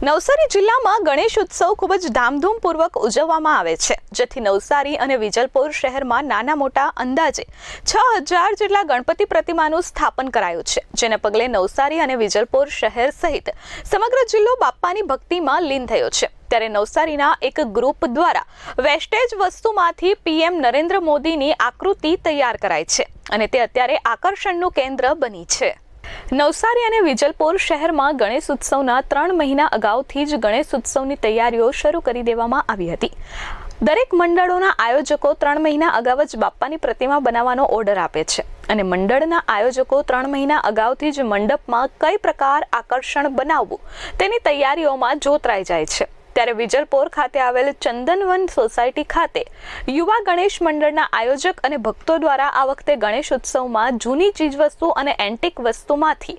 નવસારી જિલ્લામાં ગણેશ ઉત્સવ ખૂબ જ ધામધૂમપૂર્વક ઉજવવામાં આવે છે. જેથી નવસારી અને વિજલપુર શહેરમાં નાના મોટા અંદાજે છ હજાર જેટલા ગણપતિ પ્રતિમાનું સ્થાપન કરાયું છે, જેને પગલે નવસારી અને વિજલપુર શહેર સહિત સમગ્ર જિલ્લો બાપ્પાની ભક્તિમાં લીન થયો છે. ત્યારે નવસારીના એક ગ્રુપ દ્વારા વેસ્ટેજ વસ્તુમાંથી પીએમ નરેન્દ્ર મોદીની આકૃતિ તૈયાર કરાઈ છે અને તે અત્યારે આકર્ષણનું કેન્દ્ર બની છે. નવસારી અને વિજલપુર શહેરમાં ગણેશ ઉત્સવના ત્રણ મહિના અગાઉથી જ ગણેશ ઉત્સવની તૈયારીઓ શરૂ કરી દેવામાં આવી હતી. દરેક મંડળોના આયોજકો ત્રણ મહિના અગાઉ જ બાપ્પાની પ્રતિમા બનાવવાનો ઓર્ડર આપે છે અને મંડળના આયોજકો ત્રણ મહિના અગાઉથી જ મંડપમાં કઈ પ્રકાર આકર્ષણ બનાવવું તેની તૈયારીઓમાં જોતરાઈ જાય છે. ત્યારે વિજલપોર ખાતે આવેલ ચંદનવન સોસાયટી ખાતે યુવા ગણેશ મંડળના આયોજક અને ભક્તો દ્વારા આ વખતે ગણેશ ઉત્સવમાં જૂની ચીજવસ્તુ અને એન્ટિક વસ્તુમાંથી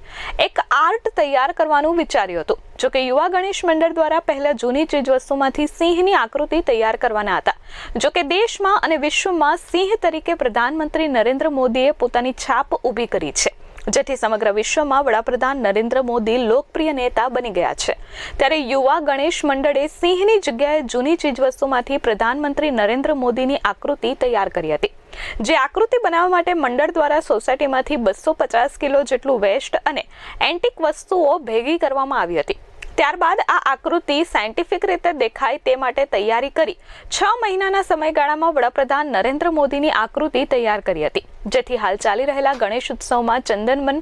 એક આર્ટ તૈયાર કરવાનું વિચાર્યું હતું. જોકે યુવા ગણેશ મંડળ દ્વારા પહેલા જૂની ચીજવસ્તુમાંથી સિંહની આકૃતિ તૈયાર કરવાના હતા. જોકે દેશમાં અને વિશ્વમાં સિંહ તરીકે પ્રધાનમંત્રી નરેન્દ્ર મોદીએ પોતાની છાપ ઊભી કરી છે. જેથી સમગ્ર વિશ્વમાં વડાપ્રધાન નરેન્દ્ર મોદી લોકપ્રિય નેતા બની ગયા છે. ત્યારે યુવા ગણેશ મંડળે સિંહની જગ્યાએ જૂની ચીજવસ્તુમાંથી પ્રધાનમંત્રી નરેન્દ્ર મોદીની આકૃતિ તૈયાર કરી હતી. જે આકૃતિ બનાવવા માટે મંડળ દ્વારા સોસાયટીમાંથી બસો પચાસ કિલો જેટલું વેસ્ટ અને એન્ટિક વસ્તુઓ ભેગી કરવામાં આવી હતી. ત્યારબાદ આ આકૃતિ સાયન્ટિફિક રીતે દેખાય તે માટે તૈયારી કરી છ મહિનાના સમયગાળામાં વડાપ્રધાન નરેન્દ્ર મોદીની આકૃતિ તૈયાર કરી હતી, જેથી હાલ ચાલી રહેલા ગણેશ ઉત્સવમાં ચંદનમન,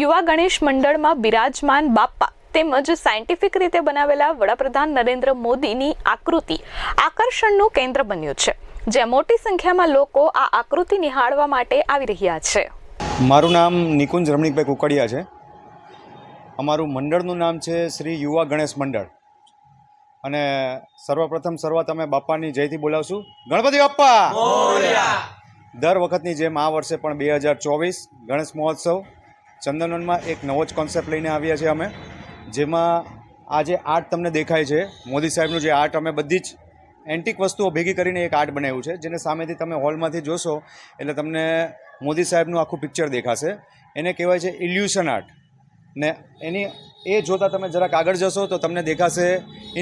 યુવા ગણેશ મંડળમાં બિરાજમાન બાપ્પા તેમજ સાયન્ટિફિક રીતે બનાવેલા વડાપ્રધાન નરેન્દ્ર મોદીની આકૃતિ આકર્ષણનું કેન્દ્ર બન્યું છે, જ્યાં મોટી સંખ્યામાં લોકો આ આકૃતિ નિહાળવા માટે આવી રહ્યા છે. મારું નામ નિકુંજ રમણીકભાઈ કુકડિયા છે. અમારું મંડળનું નામ છે શ્રી યુવા ગણેશ મંડળ. અને સર્વપ્રથમ શરૂઆત અમે બાપાની જયથી બોલાવશું. ગણપતિ બાપ્પા! દર વખતની જેમ આ વર્ષે પણ બે હજાર ચોવીસ ગણેશ મહોત્સવ ચંદનવનમાં એક નવો જ કોન્સેપ્ટ લઈને આવ્યા છીએ અમે. જેમાં આ જે આર્ટ તમને દેખાય છે. મોદી સાહેબનું જે આર્ટ અમે બધી જ એન્ટિક વસ્તુઓ ભેગી કરીને એક આર્ટ બનાવ્યું છે જેને સામેથી તમે હોલમાંથી જોશો એટલે તમને મોદી સાહેબનું આખું પિક્ચર દેખાશે. એને કહેવાય છે ઇલ્યુશન આર્ટ. ને એની, એ જોતાં તમે જરાક આગળ જશો તો તમને દેખાશે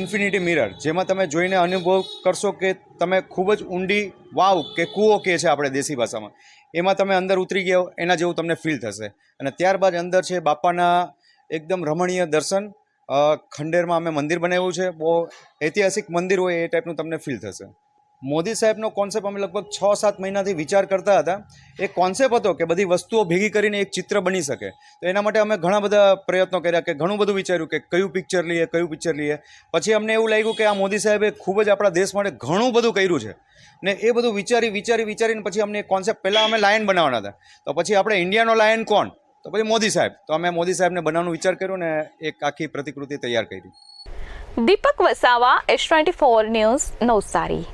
ઇન્ફિનિટી મિરર જેમાં તમે જોઈને અનુભવ કરશો કે તમે ખૂબ જ ઊંડી વાવ કે કૂવો કે છે આપણે દેશી ભાષામાં. એમાં તમે અંદર ઉતરી ગયા, એના જેવું તમને ફીલ થશે. અને ત્યારબાદ અંદર છે બાપાના એકદમ રમણીય દર્શન. ખંડેરમાં અમે મંદિર બનાવ્યું છે. બહુ ઐતિહાસિક મંદિર હોય એ ટાઈપનું તમને ફીલ થશે. મોદી સાહેબનો કોન્સેપ્ટ અમે લગભગ છ, સાત મહિનાથી વિચાર કરતા હતા. એક કોન્સેપ્ટ હતો કે બધી વસ્તુઓ ભેગી કરીને એક ચિત્ર બની શકે. તો એના માટે અમે ઘણા બધા પ્રયત્નો કર્યા કે ઘણું બધું વિચાર્યું કે કયું પિક્ચર લઈએ, કયું પિક્ચર લઈએ. પછી અમને એવું લાગ્યું કે આ મોદી સાહેબે ખૂબ જ આપણા દેશ માટે ઘણું બધું કર્યું છે. ને એ બધું વિચારી વિચારી, વિચારીને પછી અમને કોન્સેપ્ટ પહેલાં અમે લાયન બનાવવાના હતા. તો પછી આપણે ઇન્ડિયાનો લાયન કોણ? તો પછી મોદી સાહેબ. તો અમે મોદી સાહેબને બનાવવાનો વિચાર કર્યો ને એક આખી પ્રતિકૃતિ તૈયાર કરી. Deepak Vasava S twenty four news Navsari.